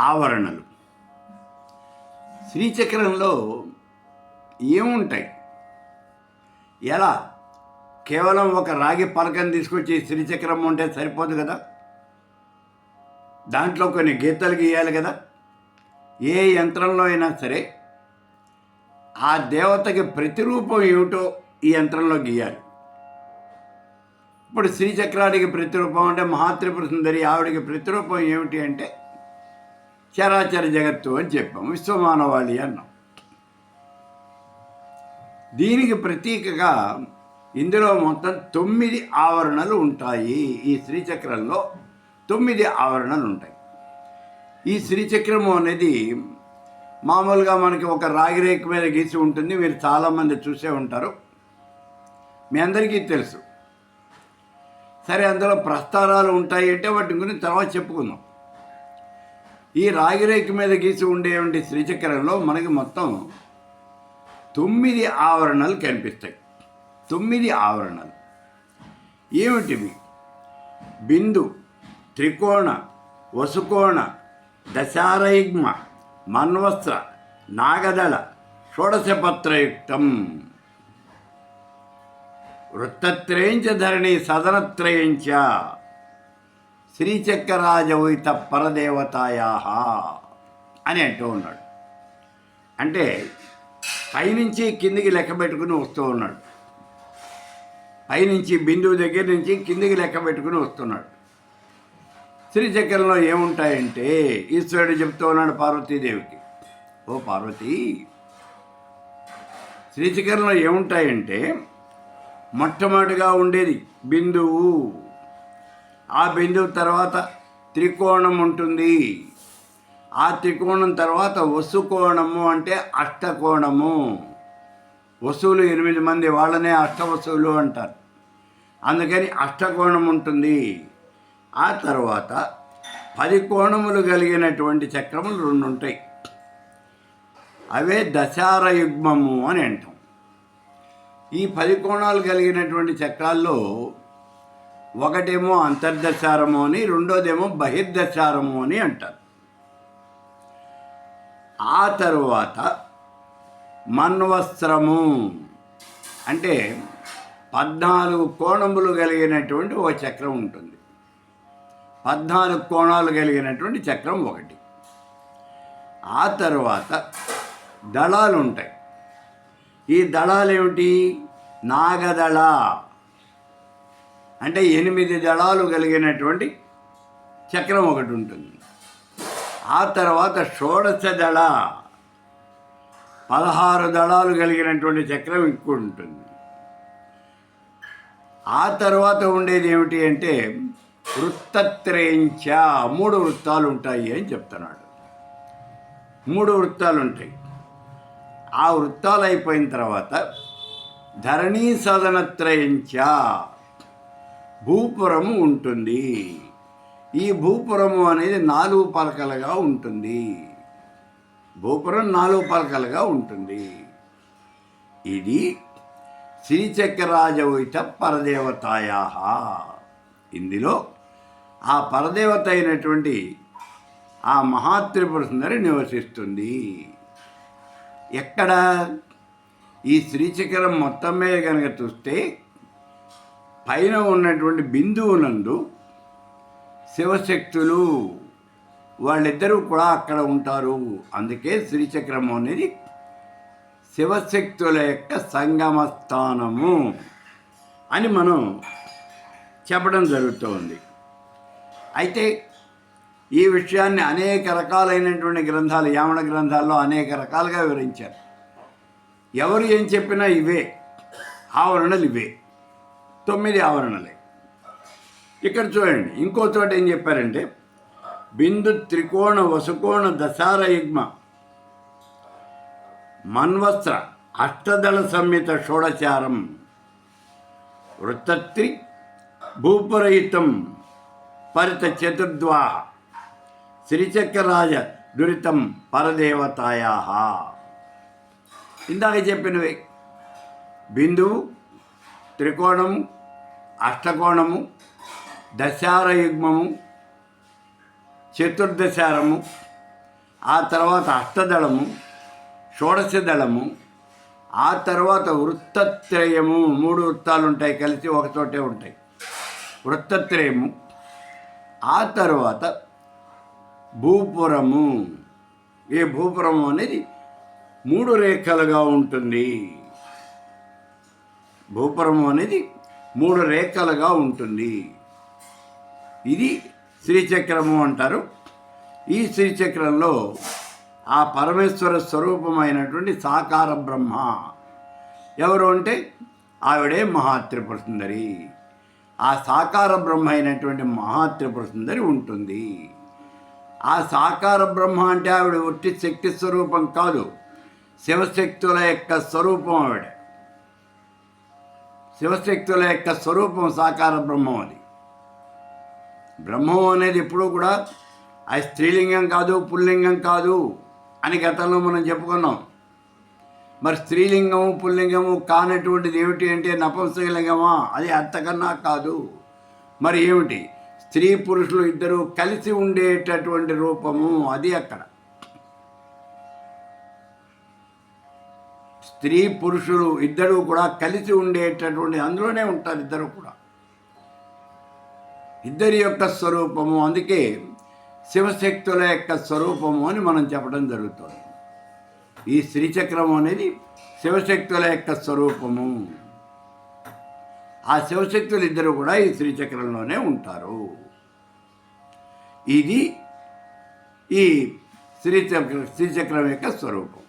ఆవరణలు. శ్రీచక్రంలో ఏముంటాయి? ఎలా? కేవలం ఒక రాగి పలకం తీసుకొచ్చి శ్రీచక్రం ఉంటే సరిపోదు కదా? దాంట్లో కొన్ని గీతలు గీయాలి కదా? ఏ యంత్రంలో అయినా సరే ఆ దేవతకి ప్రతిరూపం ఏమిటో ఈ యంత్రంలో గీయాలి. ఇప్పుడు శ్రీచక్రానికి ప్రతిరూపం అంటే మహాత్రిపుర సుందరి ఆవిడికి ప్రతిరూపం ఏమిటి అంటే చరాచర జగత్తు అని చెప్పాం విశ్వమానవాళి అన్నాం. దీనికి ప్రతీకగా ఇందులో మొత్తం తొమ్మిది ఆవరణలు ఉంటాయి. ఈ శ్రీచక్రంలో తొమ్మిది ఆవరణలు ఉంటాయి. ఈ శ్రీచక్రము అనేది మామూలుగా మనకి ఒక రాగి రేఖ మీద గీసి ఉంటుంది. మీరు చాలామంది చూసే ఉంటారు. మీ అందరికీ తెలుసు. సరే అందులో ప్రస్తారాలు ఉంటాయి అంటే వాటి గురించి తర్వాత చెప్పుకుందాం. ఈ రాగి రేకు మీద గీసి ఉండేటువంటి శ్రీచక్రంలో మనకి మొత్తం తొమ్మిది ఆవరణలు కనిపిస్తాయి. తొమ్మిది ఆవరణలు. ఏమిటివి బిందు త్రికోణ వసుకోణ దశారయుగ్మ మన్వస్త్ర నాగదళ షోడశపత్రయుక్తం. వృత్తత్రయంచ ధరణి సదనత్రయంచ. శ్రీచక్రరాజవైత పరదేవతాయా అని అంటూ ఉన్నాడు. అంటే పైనుంచి కిందికి లెక్క పెట్టుకుని వస్తూ ఉన్నాడు. పైనుంచి బిందువు దగ్గర నుంచి కిందికి లెక్క పెట్టుకుని వస్తున్నాడు. శ్రీచక్రంలో ఏముంటాయంటే ఈశ్వరుడు చెప్తూ ఉన్నాడు పార్వతీదేవికి ఓ పార్వతి శ్రీచక్రంలో ఏముంటాయంటే మొట్టమొదటిగా ఉండేది బిందువు. ఆ బిందువు తర్వాత త్రికోణం ఉంటుంది. ఆ త్రికోణం తర్వాత వసుకోణము అంటే అష్టకోణము. వసువులు ఎనిమిది మంది వాళ్ళనే అష్టవసువులు అంటారు. అందుకని అష్టకోణం ఉంటుంది. ఆ తర్వాత పది కోణములు కలిగినటువంటి చక్రములు రెండు ఉంటాయి. అవే దశార యుగ్మము అని అంటాం. ఈ పది కోణాలు కలిగినటువంటి చక్రాల్లో ఒకటేమో అంతర్దశారము అని రెండోదేమో బహిర్దశారము అని అంటారు. ఆ తరువాత మన్వస్త్రము అంటే పద్నాలుగు కోణములు కలిగినటువంటి ఒక చక్రం ఉంటుంది. పద్నాలుగు కోణాలు కలిగినటువంటి చక్రం ఒకటి. ఆ తర్వాత దళాలు ఉంటాయి ఈ దళాలు ఏమిటి నాగదళ. అంటే ఎనిమిది దళాలు కలిగినటువంటి చక్రం ఒకటి ఉంటుంది. ఆ తర్వాత షోడశ దళ. పదహారు దళాలు కలిగినటువంటి చక్రం ఇంకో ఉంటుంది. ఆ తర్వాత ఉండేది ఏమిటి అంటే వృత్తత్రయించ మూడు వృత్తాలు ఉంటాయి అని చెప్తున్నాడు. మూడు వృత్తాలు ఉంటాయి. ఆ వృత్తాలు అయిపోయిన తర్వాత ధరణీ సదనత్రయించ భూపురము ఉంటుంది. ఈ భూపురము అనేది నాలుగు పలకలుగా ఉంటుంది. భూపురం నాలుగు పలకలుగా ఉంటుంది. ఇది శ్రీచక్రరాజవైత పరదేవతాయా ఇందులో ఆ పరదేవత అయినటువంటి ఆ మహాత్రిపుర సుందరి నివసిస్తుంది. ఎక్కడ? ఈ శ్రీచక్రం మొత్తం మీద కనుక చూస్తే పైన ఉన్నటువంటి బిందువునందు శివశక్తులు వాళ్ళిద్దరూ కూడా అక్కడ ఉంటారు. అందుకే శ్రీచక్రం అనేది శివశక్తుల యొక్క సంగమ స్థానము అని మనం చెప్పడం జరుగుతోంది. అయితే ఈ విషయాన్ని అనేక రకాలైనటువంటి గ్రంథాలు యామణ గ్రంథాల్లో అనేక రకాలుగా వివరించారు. ఎవరు ఏం చెప్పినా ఇవే ఆవరణలు ఇవే. తొమ్మిది ఆవరణలే. ఇక్కడ చూడండి ఇంకో చోట ఏం చెప్పారంటే బిందు త్రికోణ వసుకోణ దశార యుగ్మ మన్వస్త్ర అష్టదళ సంహిత షోడచారం వృత్తత్రి భూపురహితం పరిత చతుర్ద్వా శ్రీచక్రరాజ దురితం పరదేవతాయా ఇందాక చెప్పినవి బిందువు త్రికోణం అష్టకోణము దశారయుగ్మము చతుర్దశారము ఆ తర్వాత అష్టదళము షోడశ దళము ఆ తర్వాత వృత్తత్రయము మూడు వృత్తాలు ఉంటాయి కలిసి ఒకచోటే ఉంటాయి. వృత్తత్రయము ఆ తర్వాత భూపురము. ఈ భూపురము అనేది మూడు రేఖలుగా ఉంటుంది. భూపురము అనేది మూడు రేఖలుగా ఉంటుంది. ఇది శ్రీచక్రము అంటారు. ఈ శ్రీచక్రంలో ఆ పరమేశ్వర స్వరూపమైనటువంటి సాకార బ్రహ్మ ఎవరు అంటే? ఆవిడే మహాత్రిపుర సుందరి ఆ సాకార బ్రహ్మ అయినటువంటి మహాత్రిపుర సుందరి ఉంటుంది. ఆ సాకార బ్రహ్మ అంటే ఆవిడ ఒట్టి శక్తి స్వరూపం కాదు. శివశక్తుల యొక్క స్వరూపం ఆవిడ. శివశక్తుల యొక్క స్వరూపం సాకార బ్రహ్మం అది. బ్రహ్మం అనేది ఎప్పుడూ కూడా అది స్త్రీలింగం కాదు పుల్లింగం కాదు అని గతంలో మనం చెప్పుకున్నాం. మరి స్త్రీలింగము పుల్లింగము కానటువంటిది ఏమిటి అంటే నపంసకలింగమా? అది అంతకన్నా కాదు. మరి ఏమిటి? స్త్రీ పురుషులు ఇద్దరు కలిసి ఉండేటటువంటి రూపము అది అక్కడ. స్త్రీ పురుషులు ఇద్దరు కూడా కలిసి ఉండేటటువంటి అందులోనే ఉంటారు ఇద్దరు కూడా. ఇద్దరి యొక్క స్వరూపము అందుకే శివశక్తుల యొక్క స్వరూపము అని మనం చెప్పడం జరుగుతుంది. ఈ శ్రీచక్రము అనేది శివశక్తుల యొక్క స్వరూపము. ఆ శివశక్తులు ఇద్దరు కూడా ఈ శ్రీచక్రంలోనే ఉంటారు. ఇది ఈ శ్రీచక్ర శ్రీచక్రం యొక్క స్వరూపం.